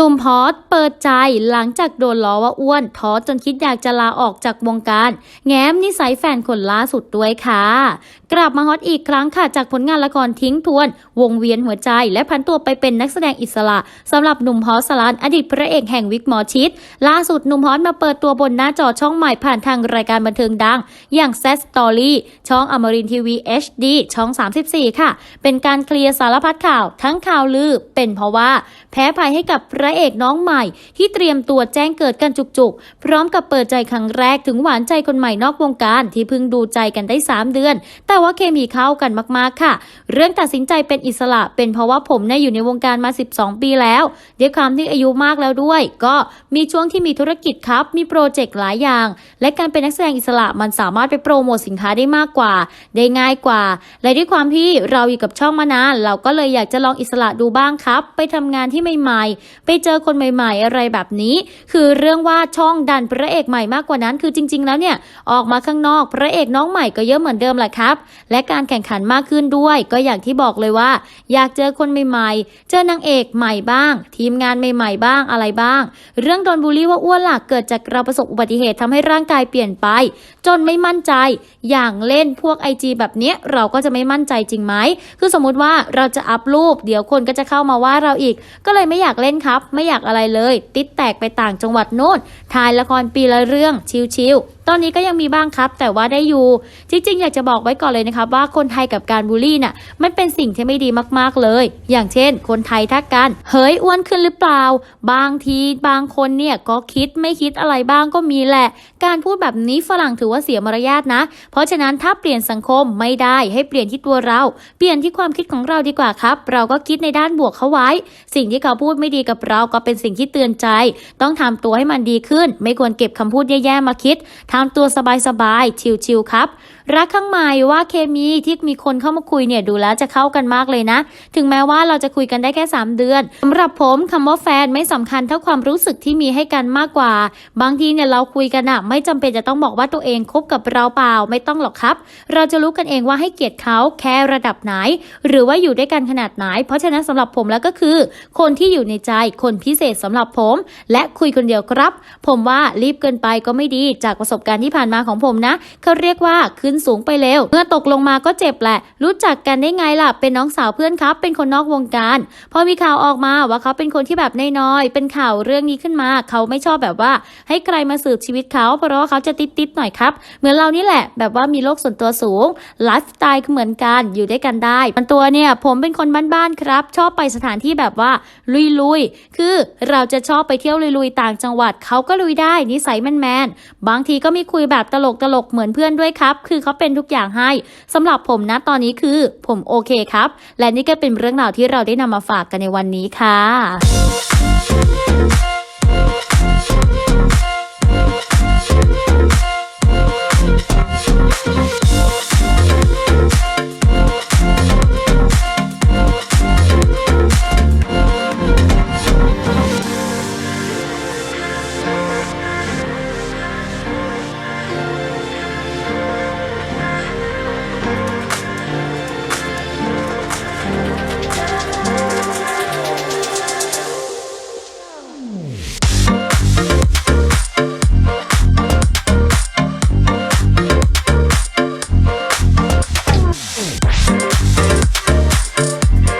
นุ่มพอสเปิดใจหลังจากโดนล้อว่าอ้วนท้อจนคิดอยากจะลาออกจากวงการ แง้มนิสัยแฟนคนล่าสุดด้วยค่ะ กลับมาฮอตอีกครั้งค่ะ จากผลงานละครทิ้งทวน วงเวียนหัวใจและพันตัวไปเป็นนักแสดงอิสระสำหรับหนุ่มพอสสลานอดีตพระเอกแห่งวิกหมอชิดล่าสุดหนุ่มพอสมาเปิดตัวบนหน้าจอช่องใหม่ผ่านทางรายการบันเทิงดัง อย่างแซสตอรี่ช่องอมรินทีวี HD ช่อง 34 ค่ะ เป็นการเคลียร์สารพัดข่าว ทั้งข่าวลือเป็นเพราะว่า แพ้ภัยให้กับพระเอกน้องใหม่ ที่เตรียมตัวแจ้งเกิดกันจุกๆ พร้อมกับเปิดใจครั้งแรกถึงหวานใจคนใหม่นอกวงการที่เพิ่งดูใจกันได้ 3 เดือน แต่ว่าเคมีเข้ากันมากๆค่ะ เรื่องตัดสินใจเป็นอิสระ เป็นเพราะว่าผมเนี่ยอยู่ในวงการมา 12 ปีแล้วด้วยความที่อายุมากแล้วด้วย ก็มีช่วงที่มีธุรกิจครับ มีโปรเจกต์หลายอย่าง และการเป็นนักแสดงอิสระมันสามารถไปโปรโมทสินค้าได้มากกว่า ได้ง่ายกว่า และด้วยความที่เราอยู่กับช่องมานาน เราก็เลยอยากจะลองอิสระดูบ้างครับ ไปทำงานที่ใหม่ๆ ไปเจอคนใหม่ๆ อะไรแบบนี้ คือเรื่องว่าช่องดันพระเอกใหม่มากกว่านั้น คือจริง ๆ แล้วเนี่ยออกมาข้างนอกพระเอกน้องใหม่ก็เยอะเหมือนเดิมแหละครับ และการแข่งขันมากขึ้นด้วยก็อย่างที่บอกเลยว่า อยากเจอคนใหม่ๆ เจอนางเอกใหม่บ้าง ทีมงานใหม่ๆ บ้างอะไรบ้าง เรื่องโดนบูลลี่ว่าอ้วนหลักเกิดจากเราประสบอุบัติเหตุทำให้ร่างกายเปลี่ยนไป จนไม่มั่นใจ อย่างเล่นพวกไอจีแบบเนี้ยเราก็จะไม่มั่นใจจริงไหมคือสมมุติว่าเราจะอัพรูป เดี๋ยวคนก็จะเข้ามาว่าเราอีก ก็เลยไม่อยากเล่นครับ ไม่อยากอะไรเลย ติดแตกไปต่างจังหวัดโน่นถ่ายละครปีละเรื่องชิวๆตอนนี้ก็ยังมีบ้างครับ แต่ว่าได้อยู่ จริงๆ อยากจะบอกไว้ก่อนเลยนะครับว่าคนไทยกับการบูลลี่น่ะมันเป็นสิ่งที่ไม่ดีมากๆเลย อย่างเช่น คนไทยทักกัน เฮ้ยอ้วนขึ้นหรือเปล่า บางทีบางคนเนี่ยก็คิดไม่คิดอะไรบ้างก็มีแหละ การพูดแบบนี้ฝรั่งถือว่าเสียมารยาทนะ เพราะฉะนั้นถ้าเปลี่ยนสังคมไม่ได้ให้เปลี่ยนที่ตัวเรา เปลี่ยนที่ความคิดของเราดีกว่าครับ เราก็คิดในด้านบวกเขาไว้ สิ่งที่เขาพูดไม่ดีกับเราก็เป็นสิ่งที่เตือนใจ ต้องทำตัวให้มันดีขึ้น ไม่ควรเก็บคำพูดแย่ๆมาคิดทำตัวสบายๆชิลๆครับ รักข้างใหม่ว่าเคมีที่มีคนเข้ามาคุยเนี่ยดูแล้วจะเข้ากันมากเลยนะ ถึงแม้ว่าเราจะคุยกันได้แค่ 3 เดือนสำหรับผมคำว่าแฟนไม่สำคัญเท่าความรู้สึกที่มีให้กันมากกว่า บางทีเนี่ยเราคุยกันอะไม่จำเป็นจะต้องบอกว่าตัวเองคบกับเราเปล่าไม่ต้องหรอกครับ เราจะรู้กันเองว่าให้เกียรติเขาแค่ระดับไหน หรือว่าอยู่ด้วยกันขนาดไหน เพราะฉะนั้นสำหรับผมแล้วก็คือ คนที่อยู่ในใจคนพิเศษสำหรับผม และคุยคนเดียวครับ ผมว่ารีบเกินไปก็ไม่ดีจากประสบการณ์ที่ผ่านมาของผมนะเขาเรียกว่าขึ้นสูงไปเร็ว เมื่อตกลงมาก็เจ็บแหละ รู้จักกันได้ไงล่ะ เป็นน้องสาวเพื่อนครับ เป็นคนนอกวงการ พอมีข่าวออกมาว่าเขาเป็นคนที่แบบน้อยๆ เป็นข่าวเรื่องนี้ขึ้นมา เขาไม่ชอบแบบว่า ให้ใครมาสืบชีวิตเขาเพราะว่าเขาจะติดๆหน่อยครับ เหมือนเรานี่แหละ แบบว่ามีโลกส่วนตัวสูงไลฟ์สไตล์เหมือนกันอยู่ด้วยกันได้มันตัวเนี่ยผมเป็นคนบ้านๆครับ ชอบไปสถานที่แบบว่าลุยๆคือเราจะชอบไปเที่ยวลุยๆต่างจังหวัดเขาก็ลุยได้นิสัยแมนๆบางทีก็มีคุยแบบตลกๆเหมือนเพื่อนด้วยครับ คือเขาเป็นทุกอย่างให้สำหรับผมนะตอนนี้คือ ผมโอเคครับ และนี่ก็เป็นเรื่องราวที่เราได้นำมาฝากกันในวันนี้ค่ะ